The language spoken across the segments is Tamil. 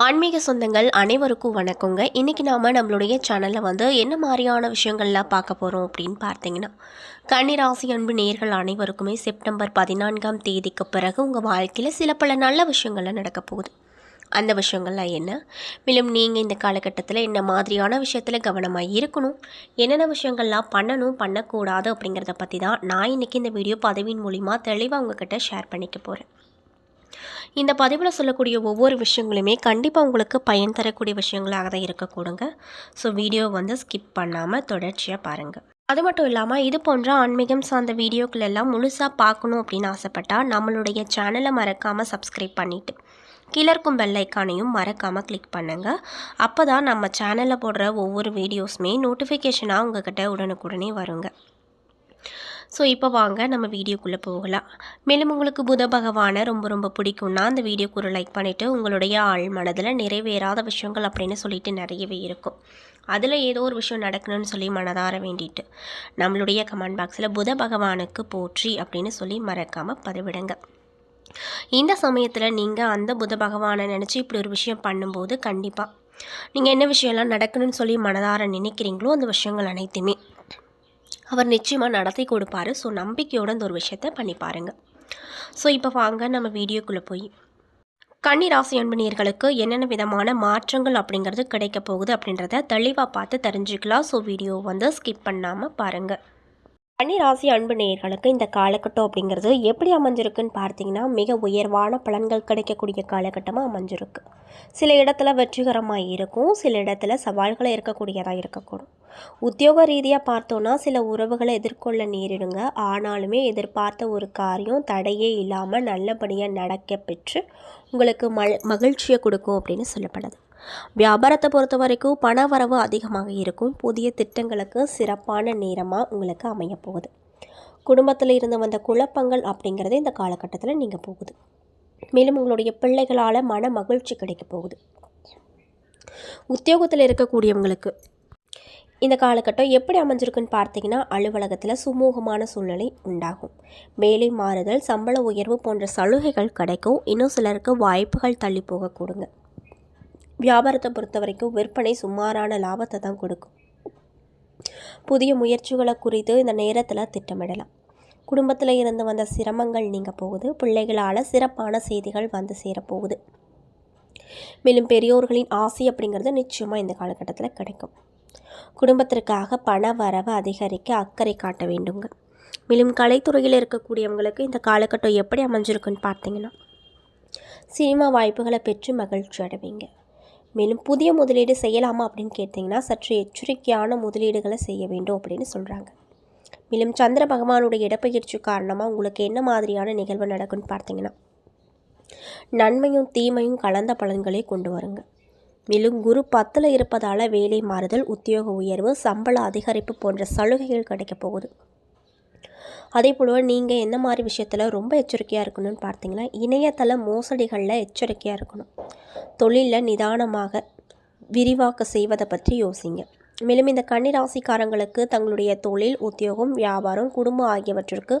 ஆன்மீக சொந்தங்கள் அனைவருக்கும் வணக்கங்க. இன்றைக்கி நாம் நம்மளுடைய சேனலில் வந்து என்ன மாதிரியான விஷயங்கள்லாம் பார்க்க போகிறோம் அப்படின்னு பார்த்தீங்கன்னா கன்னிராசி அன்பு நேர்கள் அனைவருக்குமே செப்டம்பர் பதினான்காம் தேதிக்கு பிறகு உங்கள் வாழ்க்கையில் சில பல நல்ல விஷயங்கள்லாம் நடக்க போகுது. அந்த விஷயங்கள்லாம் என்ன? மேலும் நீங்கள் இந்த காலகட்டத்தில் என்ன மாதிரியான விஷயத்தில் கவனமாக இருக்கணும்? என்னென்ன விஷயங்கள்லாம் பண்ணணும் பண்ணக்கூடாது அப்படிங்கிறத பற்றி தான் நான் இன்றைக்கி இந்த வீடியோ பதவியின் மூலிமா தெளிவாக உங்ககிட்ட ஷேர் பண்ணிக்க போகிறேன் இந்த பதிவில் சொல்லக்கூடிய ஒவ்வொரு விஷயங்களுமே கண்டிப்பாக உங்களுக்கு பயன் தரக்கூடிய விஷயங்களாக தான் இருக்கக்கூடுங்க ஸோ வீடியோ வந்து ஸ்கிப் பண்ணாமல் தொடர்ச்சியாக பாருங்கள் அது மட்டும் இல்லாமல் இது போன்ற ஆன்மீகம் சார்ந்த வீடியோக்கள் எல்லாம் முழுசாக பார்க்கணும் அப்படின்னு ஆசைப்பட்டால் நம்மளுடைய சேனலை மறக்காமல் சப்ஸ்கிரைப் பண்ணிவிட்டு கீழர்க்கும் பெல் ஐக்கானையும் மறக்காமல் கிளிக் பண்ணுங்கள் அப்போ தான் நம்ம சேனலில் போடுற ஒவ்வொரு வீடியோஸுமே நோட்டிஃபிகேஷனாக உங்ககிட்ட உடனுக்குடனே வருங்க. ஸோ இப்போ வாங்க நம்ம வீடியோக்குள்ளே போகலாம். மேலும் உங்களுக்கு புத பகவானை ரொம்ப ரொம்ப பிடிக்கும்னா அந்த வீடியோக்கு ஒரு லைக் பண்ணிவிட்டு உங்களுடைய ஆள் மனதில் நிறைவேறாத விஷயங்கள் அப்படின்னு சொல்லிட்டு நிறையவே இருக்கும். அதில் ஏதோ ஒரு விஷயம் நடக்கணும்னு சொல்லி மனதார வேண்டிட்டு நம்மளுடைய கமெண்ட் பாக்ஸில் புத பகவானுக்கு போற்றி அப்படின்னு சொல்லி மறக்காமல் பதிவிடுங்க. இந்த சமயத்தில் நீங்கள் அந்த புத பகவானை நினச்சி இப்படி ஒரு விஷயம் பண்ணும்போது கண்டிப்பாக நீங்கள் என்ன விஷயம்லாம் நடக்கணும்னு சொல்லி மனதார நினைக்கிறீங்களோ அந்த விஷயங்கள் அனைத்துமே அவர் நிச்சயமாக நடத்தி கொடுப்பாரு. ஸோ நம்பிக்கையோட இந்த ஒரு விஷயத்த பண்ணி பாருங்கள் ஸோ இப்போ வாங்க நம்ம வீடியோக்குள்ளே போய். கன்னி ராசி அன்பனியர்களுக்கு என்னென்ன விதமான மாற்றங்கள் அப்படிங்கிறது கிடைக்க போகுது அப்படின்றத தெளிவாக பார்த்து தெரிஞ்சுக்கலாம். ஸோ வீடியோ வந்து ஸ்கிப் பண்ணாமல் பாருங்கள் கன்னிராசி அன்பு நேயர்களுக்கு இந்த காலகட்டம் அப்படிங்கிறது எப்படி அமைஞ்சிருக்குன்னு பார்த்தீங்கன்னா மிக உயர்வான பலன்கள் கிடைக்கக்கூடிய காலகட்டமாக அமைஞ்சிருக்கு. சில இடத்துல வெற்றிகரமாக இருக்கும் சில இடத்துல சவால்களை இருக்கக்கூடியதாக இருக்கக்கூடும். உத்தியோக ரீதியாக பார்த்தோன்னா சில உறவுகளை எதிர்கொள்ள நேரிடுங்க. ஆனாலுமே எதிர்பார்த்த ஒரு காரியம் தடையே இல்லாமல் நல்லபடியாக நடக்க பெற்று உங்களுக்கு ம மகிழ்ச்சியை கொடுக்கும் அப்படின்னு சொல்லப்படுது. வியாபாரத்தை பொறுத்த வரைக்கும் பண வரவு அதிகமாக இருக்கும். புதிய திட்டங்களுக்கு சிறப்பான நேரமாக உங்களுக்கு அமையப்போகுது குடும்பத்தில் இருந்து வந்த குழப்பங்கள் அப்படிங்கிறது இந்த காலகட்டத்தில் நீங்கள் போகுது. மேலும் உங்களுடைய பிள்ளைகளால் மன மகிழ்ச்சி கிடைக்க போகுது. உத்தியோகத்தில் இருக்கக்கூடியவங்களுக்கு இந்த காலகட்டம் எப்படி அமைஞ்சிருக்குன்னு பார்த்தீங்கன்னா அலுவலகத்தில் சுமூகமான சூழ்நிலை உண்டாகும். வேலை மாறுதல் சம்பள உயர்வு போன்ற சலுகைகள் கிடைக்கும். இன்னும் சிலருக்கு வாய்ப்புகள் தள்ளி போக கொடுங்க. வியாபாரத்தை பொறுத்த வரைக்கும் விற்பனை சுமாரான லாபத்தை தான் கொடுக்கும். புதிய முயற்சிகளை குறித்து இந்த நேரத்தில் திட்டமிடலாம். குடும்பத்தில் இருந்து வந்த சிரமங்கள் நீங்கள் போகுது. பிள்ளைகளால் சிறப்பான செய்திகள் வந்து சேரப்போகுது. மேலும் பெரியோர்களின் ஆசை அப்படிங்கிறது நிச்சயமாக இந்த காலகட்டத்தில் கிடைக்கும். குடும்பத்திற்காக பண வரவு அதிகரிக்க அக்கறை காட்ட வேண்டுங்க. மேலும் கலைத்துறையில் இருக்கக்கூடியவங்களுக்கு இந்த காலகட்டம் எப்படி அமைஞ்சிருக்குன்னு பார்த்தீங்கன்னா சினிமா வாய்ப்புகளை பெற்று மகிழ்ச்சி அடைவீங்க. மேலும் புதிய முதலீடு செய்யலாமா அப்படின்னு கேட்டிங்கன்னா சற்று எச்சரிக்கையான முதலீடுகளை செய்ய வேண்டும் அப்படின்னு சொல்கிறாங்க மேலும் சந்திர பகவானுடைய இடப்பெயர்ச்சி காரணமாக உங்களுக்கு என்ன மாதிரியான நிகழ்வு நடக்கும்னு பார்த்தீங்கன்னா நன்மையும் தீமையும் கலந்த பலன்களை கொண்டு வருங்க. மேலும் குரு பத்தில் இருப்பதால் வேலை மாறுதல் உத்தியோக உயர்வு சம்பள அதிகரிப்பு போன்ற சலுகைகள் கிடைக்கப் போகுது. அதே போல் நீங்கள் என்ன மாதிரி விஷயத்தில் ரொம்ப எச்சரிக்கையாக இருக்கணும்னு பார்த்தீங்கன்னா இணையதள மோசடிகளில் எச்சரிக்கையாக இருக்கணும். தொழிலில் நிதானமாக விரிவாக்க செய்வதை பற்றி யோசிங்க. மேலும் இந்த கன்னிராசிக்காரங்களுக்கு தங்களுடைய தொழில் உத்தியோகம் வியாபாரம் குடும்பம் ஆகியவற்றிற்கு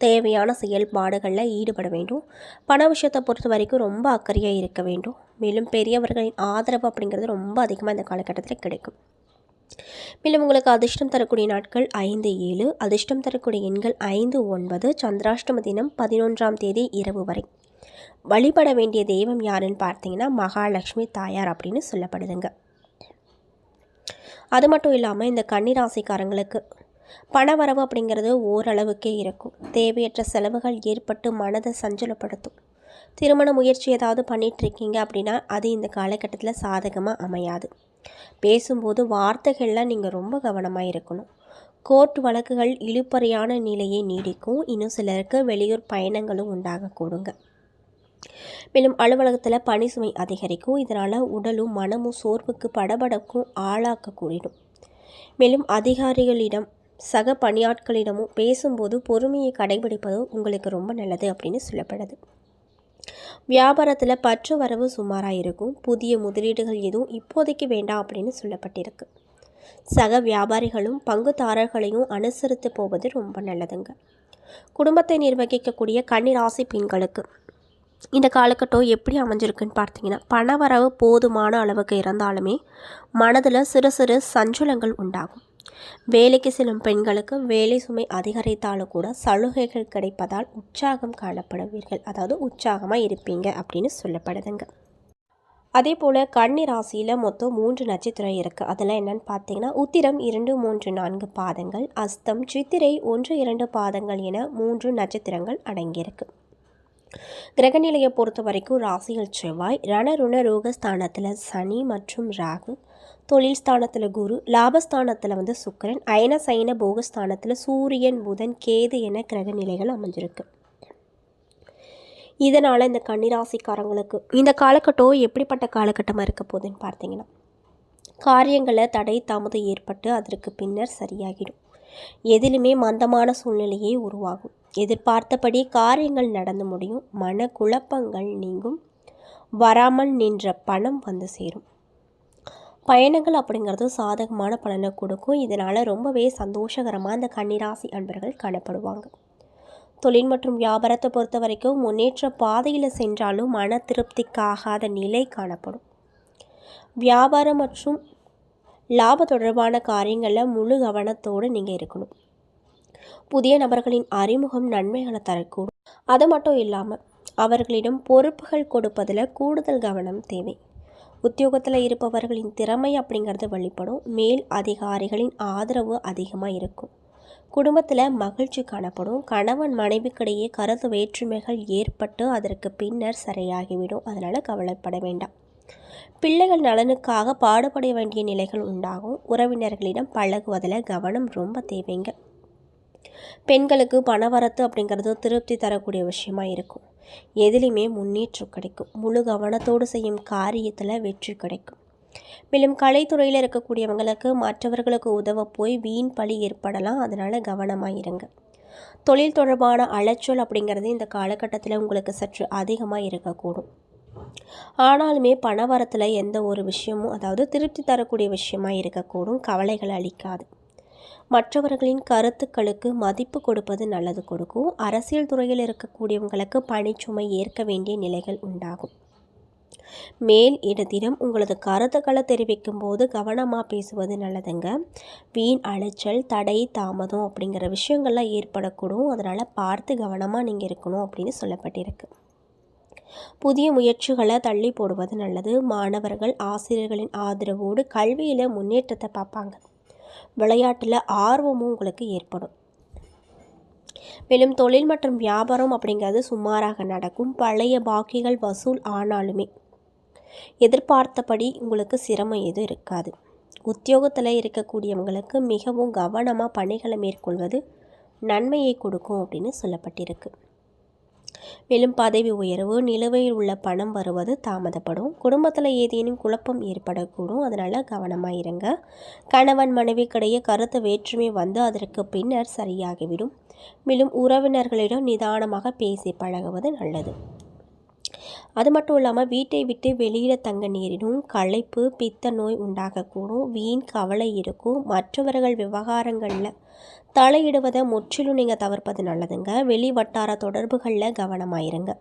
தேவையான செயல்பாடுகளில் ஈடுபட வேண்டும். பண விஷயத்தை பொறுத்த வரைக்கும் ரொம்ப அக்கறையாக இருக்க வேண்டும். மேலும் பெரியவர்களின் ஆதரவு அப்படிங்கிறது ரொம்ப அதிகமாக இந்த காலகட்டத்தில் கிடைக்கும். மேலும் உங்களுக்கு அதிர்ஷ்டம் தரக்கூடிய நாட்கள் ஐந்து ஏழு. அதிர்ஷ்டம் தரக்கூடிய எண்கள் ஐந்து ஒன்பது. சந்திராஷ்டம தினம் பதினொன்றாம் தேதி இரவு வரை. வழிபட வேண்டிய தெய்வம் யாருன்னு பார்த்தீங்கன்னா மகாலட்சுமி தாயார் அப்படின்னு சொல்லப்படுதுங்க. அது மட்டும் இல்லாமல் இந்த கன்னிராசிக்காரங்களுக்கு பணவரவு அப்படிங்கிறது ஓரளவுக்கே இருக்கும். தேவையற்ற செலவுகள் ஏற்பட்டு மனதை சஞ்சலப்படுத்தும். திருமண முயற்சி ஏதாவது பண்ணிகிட்ருக்கீங்க அப்படின்னா அது இந்த காலகட்டத்தில் சாதகமாக அமையாது. பேசும்போது வார்த்தைகளில் நீங்கள் ரொம்ப கவனமாக இருக்கணும். கோர்ட் வழக்குகள் இழுப்பறையான நிலையை நீடிக்கும். இன்னும் சிலருக்கு வெளியூர் பயணங்களும் உண்டாகக்கூடுங்க. மேலும் அலுவலகத்தில் பணி சுமை அதிகரிக்கும். இதனால் உடலும் மனமும் சோர்வுக்கு படபடக்கும் ஆளாக்கக்கூடும் மேலும் அதிகாரிகளிடம் சக பணியாட்களிடமும் பேசும்போது பொறுமையை கடைபிடிப்பது உங்களுக்கு ரொம்ப நல்லது அப்படின்னு சொல்லப்படுது. வியாபாரத்தில் பற்று வரவு சுமாராக இருக்கும் புதிய முதலீடுகள் எதுவும் இப்போதைக்கு வேண்டாம் அப்படின்னு சொல்லப்பட்டிருக்கு. சக வியாபாரிகளும் பங்குதாரர்களையும் அனுசரித்து போவது ரொம்ப நல்லதுங்க. குடும்பத்தை நிர்வகிக்கக்கூடிய கன்னிராசி பெண்களுக்கு இந்த காலகட்டம் எப்படி அமைஞ்சிருக்குன்னு பார்த்தீங்கன்னா பணவரவு போதுமான அளவுக்கு இருந்தாலுமே மனதில் சிறு சிறு சஞ்சலங்கள் உண்டாகும். வேலைக்கு செல்லும் பெண்களுக்கு வேலை சுமை அதிகரித்தாலும் கூட சலுகைகள் கிடைப்பதால் உற்சாகம் காணப்படுவீர்கள். அதாவது உற்சாகமாக இருப்பீங்க அப்படின்னு சொல்லப்படுதுங்க. அதே போல் கன்னி ராசியில் மொத்தம் மூன்று நட்சத்திரம் இருக்குது அதெல்லாம் என்னன்னு பார்த்தீங்கன்னா உத்திரம் இரண்டு மூன்று நான்கு பாதங்கள் அஸ்தம் சித்திரை ஒன்று இரண்டு பாதங்கள் என மூன்று நட்சத்திரங்கள் அடங்கியிருக்கு. கிரகநிலையை பொறுத்த வரைக்கும் ராசியில் செவ்வாய் ரணருண ரோகஸ்தானத்தில் சனி மற்றும் ராகு தொழில் ஸ்தானத்தில் குரு லாபஸ்தானத்தில் வந்து சுக்கரன் அயன சைன போகஸ்தானத்தில் சூரியன் புதன் கேது என கிரக நிலைகள் அமைஞ்சிருக்கு. இதனால் இந்த கன்னிராசிக்காரங்களுக்கு இந்த காலகட்டம் எப்படிப்பட்ட காலகட்டமாக இருக்க போகுதுன்னு பார்த்தீங்கன்னா காரியங்களை தடை தாமதம் ஏற்பட்டு அதற்கு பின்னர் சரியாகிடும். எதிலுமே மந்தமான சூழ்நிலையே உருவாகும். எதிர்பார்த்தபடி காரியங்கள் நடந்து முடியும். மன குழப்பங்கள் நீங்கும். வராமல் நின்ற பணம் வந்து சேரும். பயணங்கள் அப்படிங்கிறது சாதகமான பலனை கொடுக்கும். இதனால் ரொம்பவே சந்தோஷகரமாக அந்த கன்னிராசி அன்பர்கள் காணப்படுவாங்க. தொழில் மற்றும் வியாபாரத்தை பொறுத்த வரைக்கும் முன்னேற்ற பாதையில் சென்றாலும் மன திருப்திக்காகாத நிலை காணப்படும். வியாபாரம் மற்றும் லாப தொடர்பான காரியங்களில் முழு கவனத்தோடு நீங்கள் இருக்கணும். புதிய நபர்களின் அறிமுகம் நன்மைகளை தரக்கூடும். அது மட்டும் இல்லாமல் அவர்களிடம் பொறுப்புகள் கொடுப்பதில் கூடுதல் கவனம் தேவை. உத்தியோகத்தில் இருப்பவர்களின் திறமை அப்படிங்கிறது வெளிப்படும். மேல் அதிகாரிகளின் ஆதரவு அதிகமாக இருக்கும். குடும்பத்தில் மகிழ்ச்சி காணப்படும். கணவன் மனைவிக்கிடையே கருத்து வேற்றுமைகள் ஏற்பட்டு அதற்கு பின்னர் சரியாகிவிடும். அதனால் கவலைப்பட வேண்டாம். பிள்ளைகள் நலனுக்காக பாடுபட வேண்டிய நிலைகள் உண்டாகும். உறவினர்களிடம் பழகுவதில் கவனம் ரொம்ப தேவைங்க. பெண்களுக்கு பணவரத்து அப்படிங்கிறது திருப்தி தரக்கூடிய விஷயமா இருக்கும். எதுலேயுமே முன்னேற்றம் கிடைக்கும். முழு கவனத்தோடு செய்யும் காரியத்தில் வெற்றி கிடைக்கும். மேலும் கலைத்துறையில் இருக்கக்கூடியவங்களுக்கு மற்றவர்களுக்கு உதவ போய் வீண் பழி ஏற்படலாம். அதனால் கவனமாக இருங்க. தொழில் தொடர்பான அலைச்சல் அப்படிங்கிறது இந்த காலகட்டத்தில் உங்களுக்கு சற்று அதிகமாக இருக்கக்கூடும். ஆனாலுமே பணவரத்தில் எந்த ஒரு விஷயமும் அதாவது திருப்தி தரக்கூடிய விஷயமா இருக்கக்கூடும். கவலைகள் அளிக்காது. மற்றவர்களின் கருத்துக்களுக்கு மதிப்பு கொடுப்பது நல்லது கொடுக்கும். அரசியல் துறையில் இருக்கக்கூடியவங்களுக்கு பணிச்சுமை ஏற்க வேண்டிய நிலைகள் உண்டாகும். மேல் இடத்திடம் உங்களது கருத்துக்களை தெரிவிக்கும் போது கவனமாக பேசுவது நல்லதுங்க. வீண் அலைச்சல் தடை தாமதம் அப்படிங்கிற விஷயங்கள்லாம் ஏற்படக்கூடும். அதனால் பார்த்து கவனமாக நீங்கள் இருக்கணும் அப்படின்னு சொல்லப்பட்டிருக்கு. புதிய முயற்சிகளை தள்ளி போடுவது நல்லது. மாணவர்கள் ஆசிரியர்களின் ஆதரவோடு கல்வியில் முன்னேற்றத்தை பார்ப்பாங்க. விளையாட்டில் ஆர்வமும் உங்களுக்கு ஏற்படும். மேலும் தொழில் மற்றும் வியாபாரம் அப்படிங்கிறது சுமாராக நடக்கும். பழைய பாக்கிகள் வசூல் ஆனாலுமே எதிர்பார்த்தபடி உங்களுக்கு சிரமம் எதுவும் இருக்காது. உத்தியோகத்தில் இருக்கக்கூடியவங்களுக்கு மிகவும் கவனமாக பணிகளை மேற்கொள்வது நன்மையை கொடுக்கும் அப்படின்னு சொல்லப்பட்டிருக்கு. மேலும் பதவி உயர்வு நிலுவையில் உள்ள பணம் வருவது தாமதப்படும். குடும்பத்தில் ஏதேனும் குழப்பம் ஏற்படக்கூடும். அதனால் கவனமாக இருங்க. கணவன் மனைவிக்கிடையே கருத்து வேற்றுமை வந்து அதற்கு பின்னர் சரியாகிவிடும். மேலும் உறவினர்களிடம் நிதானமாக பேசி பழகுவது நல்லது. அது மட்டும் இல்லாமல் வீட்டை விட்டு வெளியில் தங்க நேரிடும் களைப்பு பித்த நோய் உண்டாகக்கூடும் வீண் கவலை இருக்கும் மற்றவர்கள் விவகாரங்களில் தலையிடுவதை முற்றிலும் நீங்கள் தவிர்ப்பது நல்லதுங்க. வெளி வட்டார தொடர்புகளில் கவனமாயிருங்க.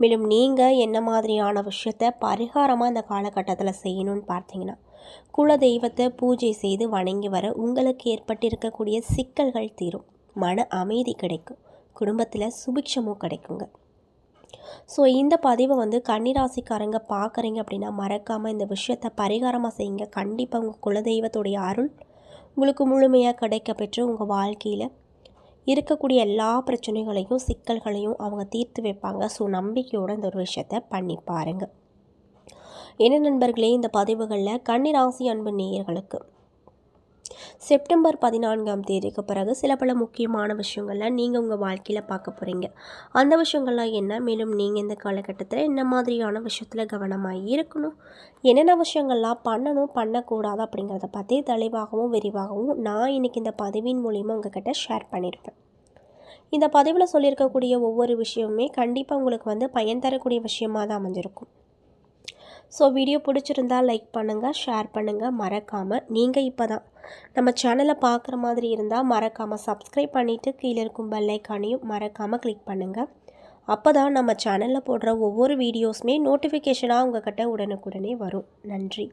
மேலும் நீங்கள் என்ன மாதிரியான விஷயத்த பரிகாரமாக இந்த காலகட்டத்தில் செய்யணும்னு பார்த்தீங்கன்னா குல தெய்வத்தை பூஜை செய்து வணங்கி வர உங்களுக்கு ஏற்பட்டிருக்கக்கூடிய சிக்கல்கள் தீரும். மன அமைதி கிடைக்கும். குடும்பத்தில் சுபிக்ஷமும் கிடைக்குங்க. ஸோ இந்த பதிவை வந்து கன்னிராசிக்காரங்க பார்க்குறீங்க அப்படின்னா மறக்காமல் இந்த விஷயத்தை பரிகாரமாக செய்யுங்க. கண்டிப்பாக உங்கள் குலதெய்வத்துடைய அருள் உங்களுக்கு முழுமையாக கிடைக்க பெற்று உங்கள் வாழ்க்கையில் இருக்கக்கூடிய எல்லா பிரச்சனைகளையும் சிக்கல்களையும் அவங்க தீர்த்து வைப்பாங்க. ஸோ நம்பிக்கையோடு இந்த ஒரு விஷயத்த பண்ணி பாருங்கள் என்ன நண்பர்களே இந்த பதிவுகளில் கன்னிராசி அன்பு நேயர்களுக்கு செப்டம்பர் பதினான்காம் தேதிக்கு பிறகு சில பல முக்கியமான விஷயங்கள்லாம் நீங்கள் உங்கள் வாழ்க்கையில் பார்க்க போகிறீங்க அந்த விஷயங்கள்லாம் என்ன? மேலும் நீங்கள் இந்த காலகட்டத்தில் என்ன மாதிரியான விஷயத்தில் கவனமாக இருக்கணும்? என்னென்ன விஷயங்கள்லாம் பண்ணணும்? பண்ணக்கூடாது அப்படிங்கிறத பற்றி தெளிவாகவும் விரிவாகவும் நான் இன்றைக்கி இந்த பதிவின் மூலிமா உங்ககிட்ட ஷேர் பண்ணியிருப்பேன் இந்த பதிவில் சொல்லியிருக்கக்கூடிய ஒவ்வொரு விஷயமுமே கண்டிப்பாக உங்களுக்கு வந்து பயன் தரக்கூடிய விஷயமாக தான் அமைஞ்சிருக்கும். ஸோ வீடியோ பிடிச்சிருந்தா லைக் பண்ணுங்கள் ஷேர் பண்ணுங்கள் மறக்காமல் நீங்கள் இப்போ தான் நம்ம சேனலை பார்க்குற மாதிரி இருந்தால் மறக்காமல் சப்ஸ்கிரைப் பண்ணிவிட்டு கீழே இருக்கும் பெல்லைக்கானையும் மறக்காமல் கிளிக் பண்ணுங்கள் அப்போ தான் நம்ம சேனலில் போடுற ஒவ்வொரு வீடியோஸுமே நோட்டிஃபிகேஷனாக உங்ககிட்ட உடனுக்குடனே வரும். நன்றி.